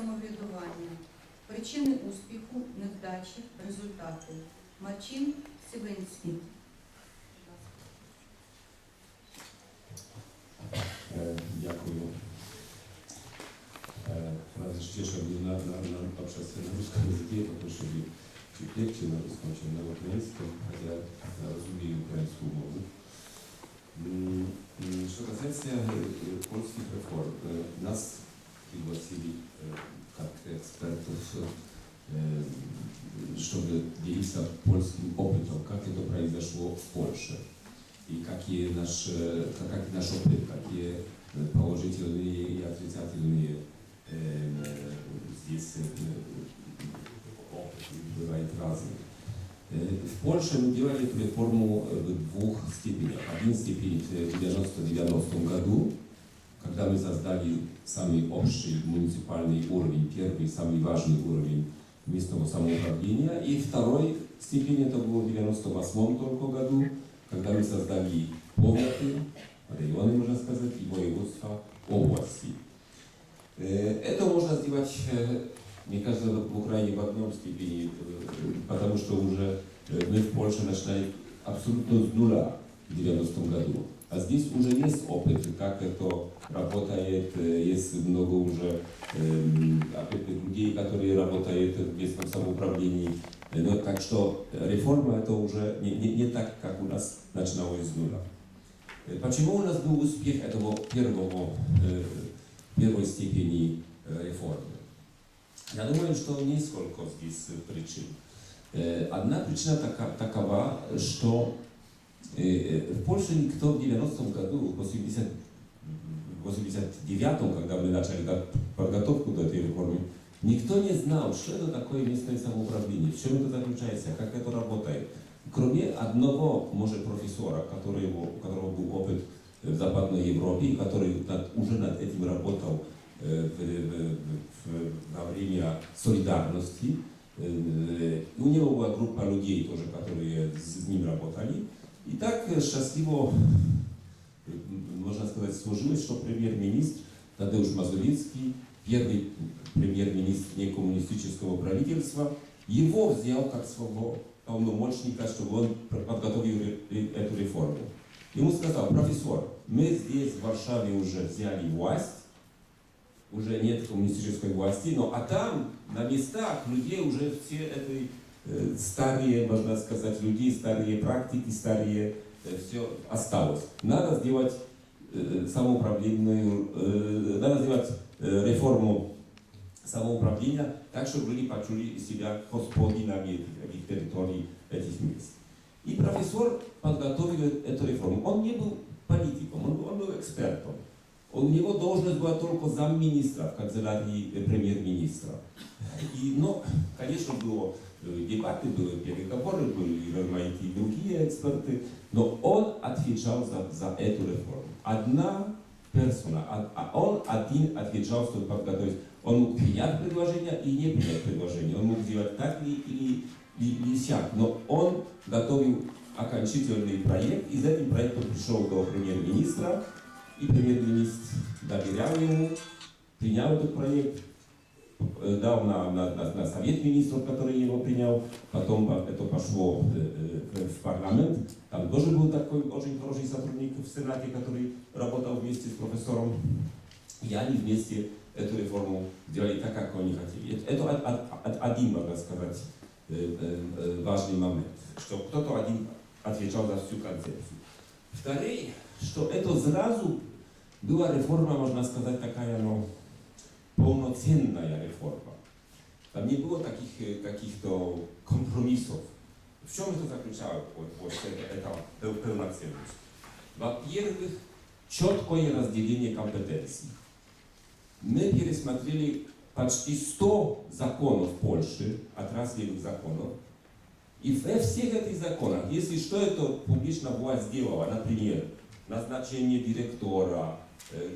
самоврядування, причини успіху, невдачі, результати. Марчин Сівинський. Е, дякую. Е, Раз щеша на общаться на русском языке, потому что чуть легче на русском, чем на украинском, хотя е, разумею украинскую мову. Що касається польських реформ, нас пригласили е, как экспертов, э, чтобы делиться польским опытом, как это произошло в Польше и какие наши, как наш опыт, какие э, положительные и отрицательные э, здесь э, опыт бывает разный. Э, В Польше мы делали реформу э, в двух степенях. Один степень э, в 1990 году, когда мы создали самый общий муниципальный уровень, первый, самый важный уровень местного самоуправления. И второй степень это было в 1998 только году, когда мы создали повоты, районы, можно сказать, и воеводства области. Э, Это можно сделать, э, мне кажется, в Украине в одном степени, э, потому что уже мы в Польше начинали абсолютно с нуля в 90 году. А здесь уже есть опыт, как это работает, э, есть много уже эм, опытных людей, которые работают в местном самоуправлении. Э, Ну, так что реформа это уже не, не, не так, как у нас начиналось с нуля. Э, Почему у нас был успех этого первого, первой степени реформы? Я думаю, что несколько здесь причин. Одна причина такова, что э, э, в Польше никто в 90-м году, в 80 в 89-м, когда мы начали го- подготовку до этой реформы, никто не знал, что это такое местное самоуправление, в чем это заключается, как это работает. Кроме одного, может, профессора, который, его- у которого был опыт в Западной Европе, и который над- уже над этим работал э, в- в- в- во время солидарности. Э, и У него была группа людей тоже, которые с с ним работали. И так э, счастливо, э, можно сказать, сложилось, что премьер-министр Тадeusz Мазовецкий, первый премьер-министр некоммунистического правительства, его взял как своего полномочника, чтобы он подготовил ре- эту реформу. Ему сказал, профессор, мы здесь в Варшаве уже взяли власть, уже нет коммунистической власти, но а там на местах людей уже все эти э, старые, можно сказать, люди, старые практики, старые, все осталось. Надо сделать э, самоуправленную, э, надо сделать э, реформу самоуправления так, чтобы люди почули себя господинами этих, территорий, этих мест. И профессор подготовил эту реформу. Он не был политиком, он он был экспертом. У него должность была только замминистра в канцелярии э, премьер-министра. И, ну, конечно, было э, дебаты, были переговоры, были, разумеете, и другие эксперты, но он отвечал за, за эту реформу. Одна персона, а, а он один отвечал, чтобы подготовить. Он мог принять предложение и не принять предложение. Он мог сделать так или, или, или сяк. Но он готовил окончательный проект, и с этим проектом пришел до премьер-министра, и премьер-министр доверял ему, принял этот проект, э, дал на, на, на, на совет министров, который его принял, потом по- это пошло э, э, в парламент, там тоже был такой очень хороший сотрудник в Сенате, который работал вместе с профессором, и они вместе эту реформу сделали так, как они хотели. Это, это од- од- од- один, можно сказать, э, э, э, важный момент, что кто-то один отвечал за всю концепцию. Второй, что это сразу была реформа, можно сказать, такая, ну, полноценная реформа. Там не было таких э, каких-то компромиссов. В чем это заключалось, вот, вот эта, эта пол- полноценность? Во-первых, четкое разделение компетенций. Мы пересмотрели почти 100 законов Польши, отраслевых законов, и во всех этих законах, если что это публичная власть сделала, например, назначение директора,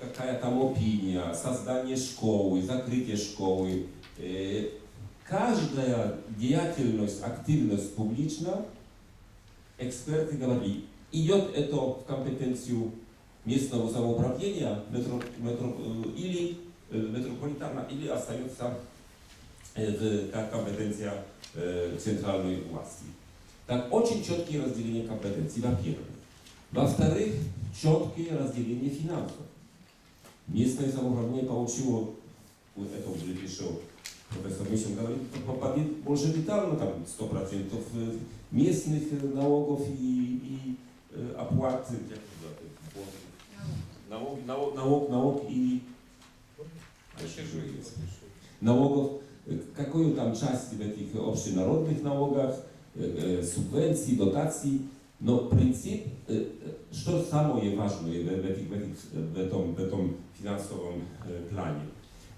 какая там опиния, создание школы, закрытие школы, э, каждая деятельность, активность публична, эксперты говорили, идет это в компетенцию местного самоуправления метро- метро- э, или э, метрополитана или остается э, как компетенция э, центральной власти. Так, очень четкие разделения компетенций, во-первых. Во-вторых, четкие разделения финансов. Местное самоуправление получило, вот это уже пришел профессор Мишин говорит, по- по- больше детально, там 100% э, местных э, налогов и, и э, оплат, э, как это, налог, налог, налог, налог и а еще же есть. налогов, э, какую там часть в этих общенародных налогах, э, э, субвенций, дотаций, но принцип, э, э, что самое важное в, в, этих, в, этих, э, в, этом, в этом финансовом э, плане?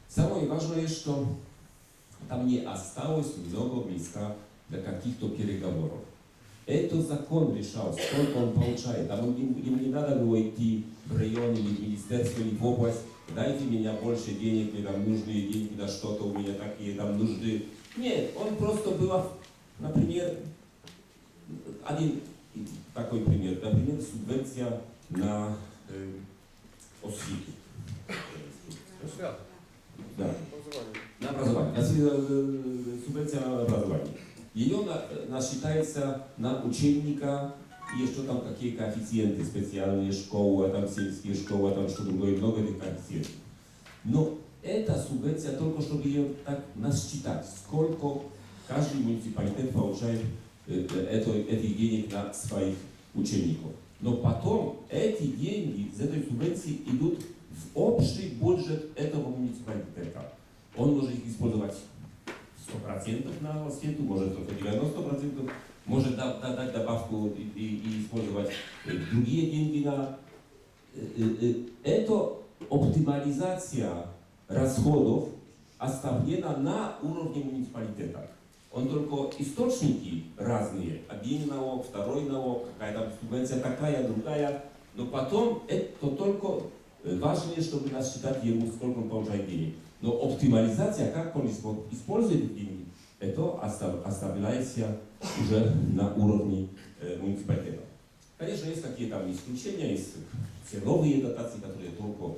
Самое важное, что там не осталось много места для каких-то переговоров. Это закон решал, сколько он получает. Там им, им не надо было идти в район или в министерство, или в область, дайте мне больше денег, мне там нужные деньги на что-то, у меня такие там нужды. Нет, он просто был, например, один такой пример, например, субвенция на э, освиту. Свято. Да. Образование. На образование. На суб- э, субвенция на образование. Ее на, насчитается на учебника и что там, какие коэффициенты, специальные школы, а там сельские школы, а там что другое, много этих коэффициентов. Но эта субвенция только чтобы ее так насчитать, сколько каждый муниципалитет получает э, э, это, этих денег на своих учеников. Но потом эти деньги из этой субвенции идут в общий бюджет этого муниципалитета. Он может их использовать 100% на освету, может только 90%, может да- да- дать добавку и, и- и использовать э, другие деньги на... э, э, Это оптимализация расходов оставлена на уровне муниципалитета. Он только источники разные. Один налог, второй налог, какая-то субвенция такая, другая. Но потом это только э, важнее, чтобы насчитать ему, сколько он получает денег. Но оптимализация, как он испо- использует эти деньги, это остав- оставляется уже на уровне э, муниципалитета. Конечно, есть какие-то там исключения, есть все новые дотации, которые только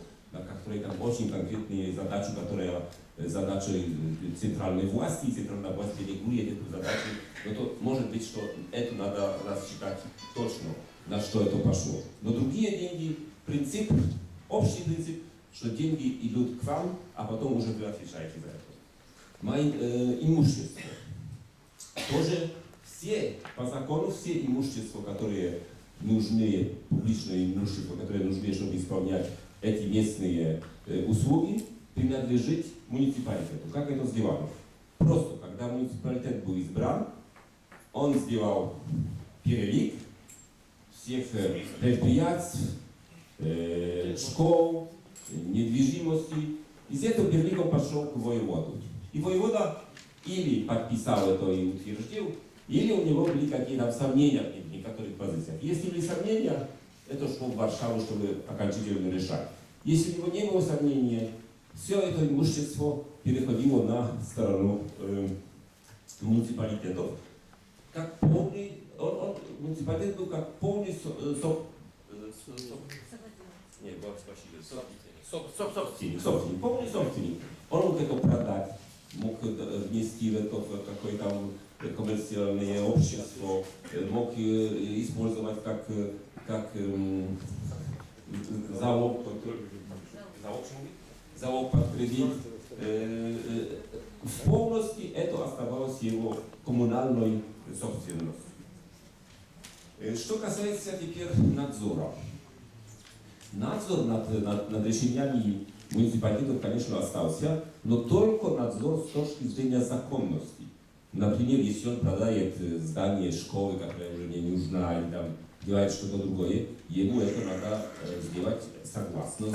очень конкретные задачи, которые задачи центральной власти, центральная власть делегирует эту задачу, но то может быть, что это надо рассчитать точно, на что это пошло. Но другие деньги, принцип, общий принцип, что деньги идут к вам, а потом уже вы отвечаете за это. Мое э, имущество. Тоже все, по закону, все имущества, которые нужны, публичное имущество, которые нужны, чтобы исполнять эти местные услуги, принадлежит муниципалитету. Как это сделано? Просто, когда муниципалитет был избран, он сделал перелик всех э, предприятий, э, школ, э, недвижимости. Из этого перелика пошел к воеводу. И воевода или подписал это и утвердил, или у него были какие-то сомнения в некоторых позициях. Если были сомнения, это шло в Варшаву, чтобы окончательно решать. Если у него не было сомнения, все это имущество переходило на сторону э, муниципалитетов. Как полный, он, он, муниципалитет был как полный со, э, со- э, со- со- нет, вот, спасибо, со- со- собственник, собственник, полный собственник. Он мог это продать, мог э, внести в это в какое-то э, коммерциальное общество, э, мог э, использовать как, э, как эм, залог, залог, залог под кредит. Э, э, В полности это оставалось его коммунальной собственностью. Э, Что касается теперь надзора. Надзор над, над, над решениями муниципалитетов, конечно, остался, но только надзор с точки зрения законности. Например, если он продает здание школы, которое уже не нужна, или там działając tego drugoje, jemu jako nada e, zdjęłać sagłasno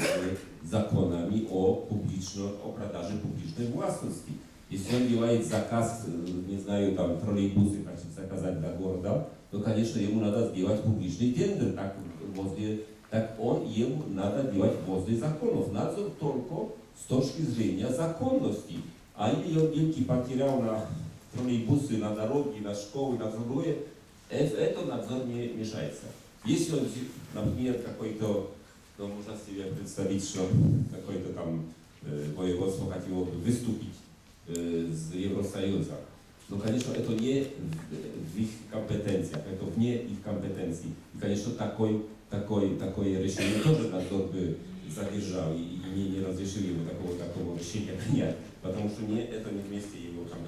z zakonami o publiczno, o pradaży publicznej własności. Jeśli on działaje zakaz, e, nie znają tam trolejbusy, tak się zakazać dla gorda, to koniecznie jemu nada zdjęłać publiczny tender, tak, wozie, tak on jemu nada działać wozy zakonów. Nadzór tylko z toczki zrzenia zakonności. A ile wielki patierał na trolejbusy, na drogi, na szkoły, na drogoje, на другое, э- это надзор не мешается. Если он, например, какой-то, ну, можно себе представить, что какой-то там e, województwo хотело бы выступить e, z Евросоюза. Но, конечно, это не в, в их компетенциях, это вне их компетенций. И, конечно, такой, такой, такое решение тоже надзор бы задержал и, и не, не разрешил ему такого, такого решения принять, потому что не, это не вместе его компетенции.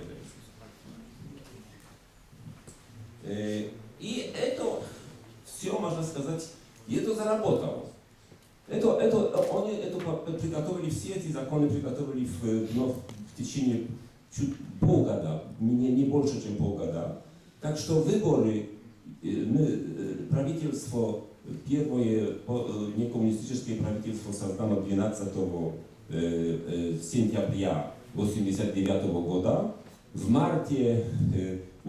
И это все, можно сказать, это заработало. Это, это, они это приготовили, все эти законы приготовили в, ну, в течение чуть полгода, не, не больше, чем полгода. Так что выборы, э, мы, э, правительство, первое э, некоммунистическое правительство создано 12 э, э, сентября 1989 года. В марте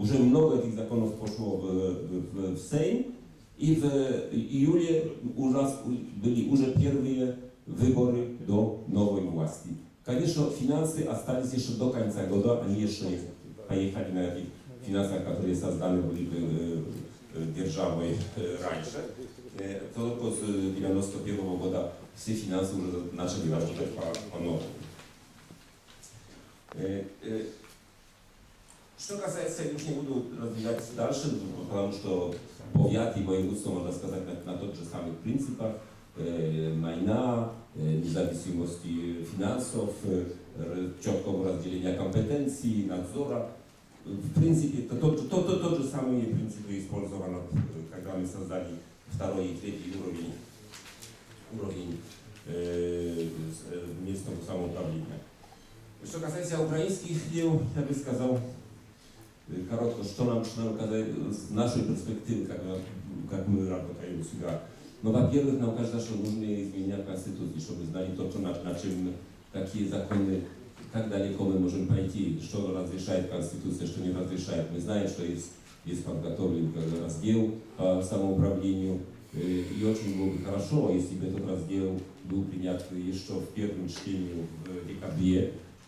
э, уже много этих законов пошло в, в, в Сейм, и в июле у нас были уже первые выборы до новой власти. Конечно, финансы остались еще до конца года, они еще не поехали на этих финансах, которые созданы были э, э, державой э, раньше. Э, Только с 91 года все финансы уже начали работать по, по-новому. Э, э, Что касается, я уж не буду развивать дальше, потому что повят и воеводство, можно сказать, на, на тот же самых принципах, э, майна, э, независимости финансов, э, р- четкого разделения компетенций, надзора. В принципе, это тот, же- тот, тот, тот же самые принципы использованы, э, когда мы создали второй и третий уровень, уровень э, с- э, местного самоуправления. Что касается украинских дел, я бы сказал, э, коротко, что нам, что нам казать с нашей перспективы, как, мы- как мы работаем у себя. Ну, во-первых, нам кажется, что нужно изменять Конституцию, чтобы знали то, что на, на чем, какие законы, как далеко мы можем пойти, что разрешает Конституция, что не разрешает. Мы знаем, что есть, есть подготовлен как бы раздел по самоуправлению, э, и очень было бы хорошо, если бы этот раздел был принят еще в первом чтении в декабре,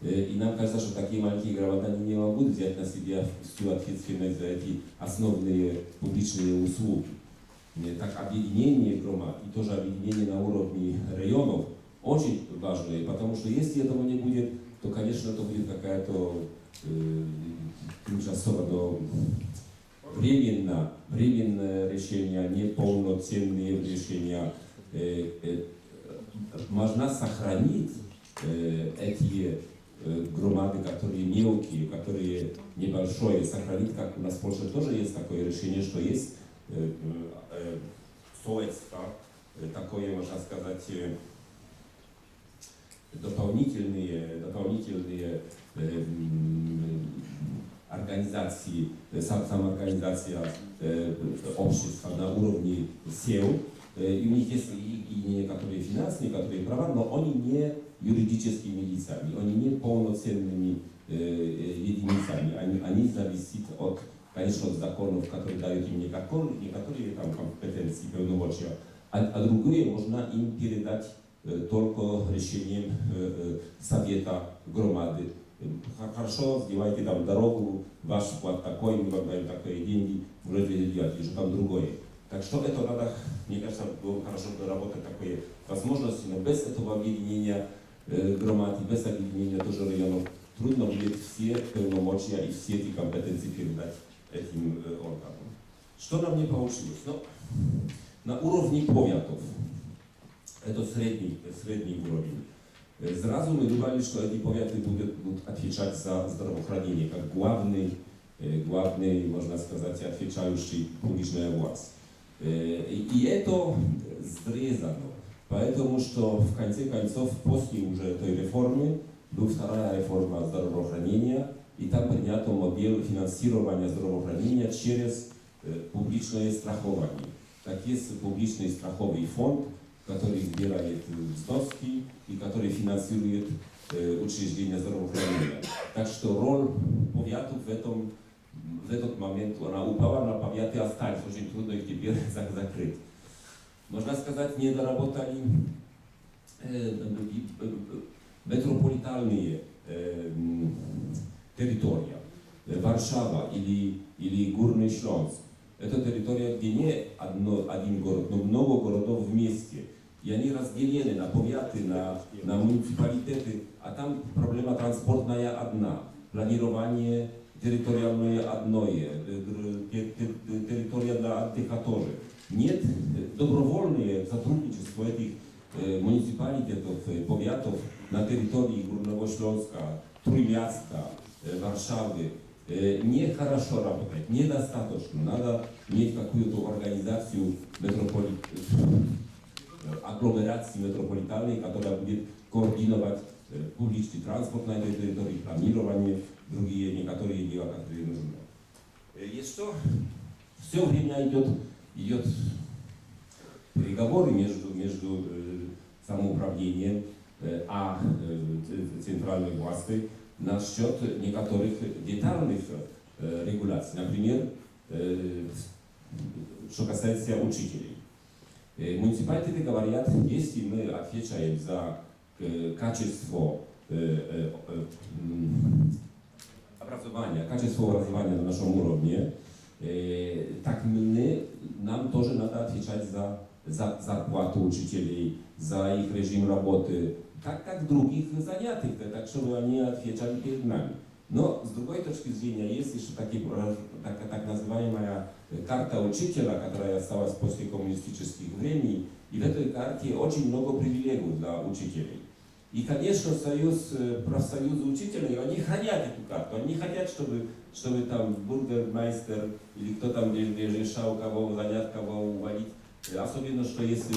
Э, И нам кажется, что такие маленькие они не могут взять на себя всю ответственность за эти основные публичные услуги. Так объединение громад и тоже объединение на уровне районов очень важное, потому что если этого не будет, то, конечно, это будет какая-то э, тимчасово, но временно, временное решение, неполноценные решения. Э, э, можно сохранить э, эти э, громады, которые мелкие, которые небольшие, сохранить, как у нас в Польше тоже есть такое решение, что есть э, э, советство, э, такое, можно сказать, э, дополнительные, дополнительные э, м, организации, э, сам, самоорганизация э, общества на уровне сел, Э, и у них есть и, и некоторые финансы, некоторые права, но они не юридическими лицами, они не полноценными э, э, единицами, они, они зависят от, конечно, от законов, которые дают им некоторые, некоторые там компетенции, полномочия, а, а другие можно им передать э, только решением э, э, совета громады. Э, х- Хорошо, сделайте там дорогу, ваш вклад такой, мы вам даем такие деньги, можете делать, уже там другое. Так что это надо, мне кажется, было хорошо доработать такие возможности, но без этого объединения э, громад и без объединения тоже районов трудно будет все полномочия и все эти компетенции передать этим э, органам. Что нам не получилось? Ну, на уровне поwiatów, это средний, средний уровень. Э, Сразу мы думали, что эти поwiaty будут, будут отвечать за здравоохранение, как главный, э, главный, можно сказать, отвечающий публичная власть. Э, И это срезано, потому что в конце концов, после уже этой реформы, была вторая реформа здравоохранения, и там принято модель финансирования здравоохранения через э, публичное страхование. Так есть публичный страховый фонд, который собирает э, взноски и который финансирует учреждения здравоохранения. Так что роль повятов в этом в этот момент она упала на повяты остались, очень трудно их теперь за- закрыть. Можно сказать, не доработали э, э, э, метрополитальные э, м, территории. Э, Варшава или, или Гórny Śląsk. Это территория, где не одно, один город, но много городов вместе. И они разделены на повяты, на, на муниципалитеты, а там проблема транспортная одна. Планирование территориальное одно, э, гр- те- те- территория для отдыха тоже. Нет э, добровольное сотрудничество этих э, муниципалитетов, э, powiatów na terytorii Górnego Śląska, Trójmiasta, э, Warszawy э, нехорошо работать, недостаточно. Надо иметь какую-то организацию метрополи... э, агломерации метрополитальной, которая будет координировать э, публичный транспорт на этой территории, планирование, другие некоторые дела, которые нужны. Э, Еще все время идет, идет переговоры между, между э, самоуправлением э, а центральной власти насчет некоторых детальных регуляций. Например, что касается учителей. Муниципалитеты говорят, если мы отвечаем за качество э, э, э, м, образования, качество образования на нашем уровне, э, так мы, нам тоже надо отвечать за, за зарплату учителей, за их режим работы, так как в других занятиях, так чтобы они отвечали перед нами. Но с другой точки зрения, есть еще такие, про- так, так называемая э, карта учителя, которая осталась после коммунистических времени, и в этой карте очень много привилегий для учителей. И, конечно, союз, э, профсоюзы учителей, они хотят эту карту, они хотят, чтобы, чтобы там бургермейстер или кто там ре- ре- решал, кого занять, кого уволить. Э, Особенно, что если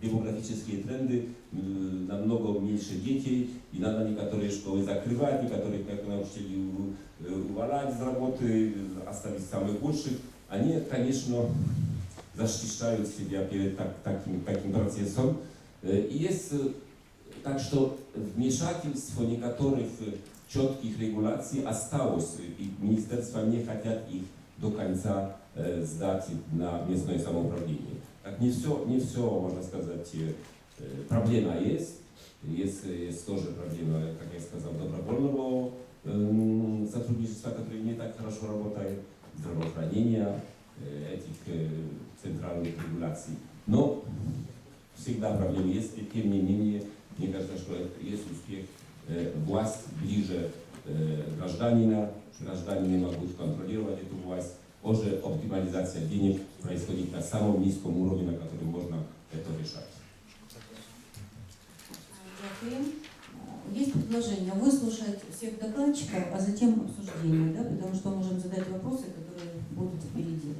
демографические тренды, намного меньше детей, и надо некоторые школы закрывать, некоторые как на учителей у- э, уволять с работы, оставить самых лучших. Они, конечно, защищают себя перед так- таким, таким процессом. Э, И есть так что вмешательство некоторых э, четких регуляций осталось, и министерства не хотят их до конца э, сдать на местное самоуправление. Так не все, не все, можно сказать, э, э, проблема есть. Есть, э, есть тоже проблема, как я сказал, добровольного эм, сотрудничества, которое не так хорошо работает, здравоохранения, э, этих э, центральных регуляций. Но всегда проблемы есть, и тем не менее, мне кажется, что есть успех. Э, Власть ближе э, гражданина, граждане могут контролировать эту власть. Уже оптимализация денег происходит на самом низком уровне, на котором можно это решать. Есть предложение выслушать всех докладчиков, а затем обсуждение, да, потому что можем задать вопросы, которые будут впереди.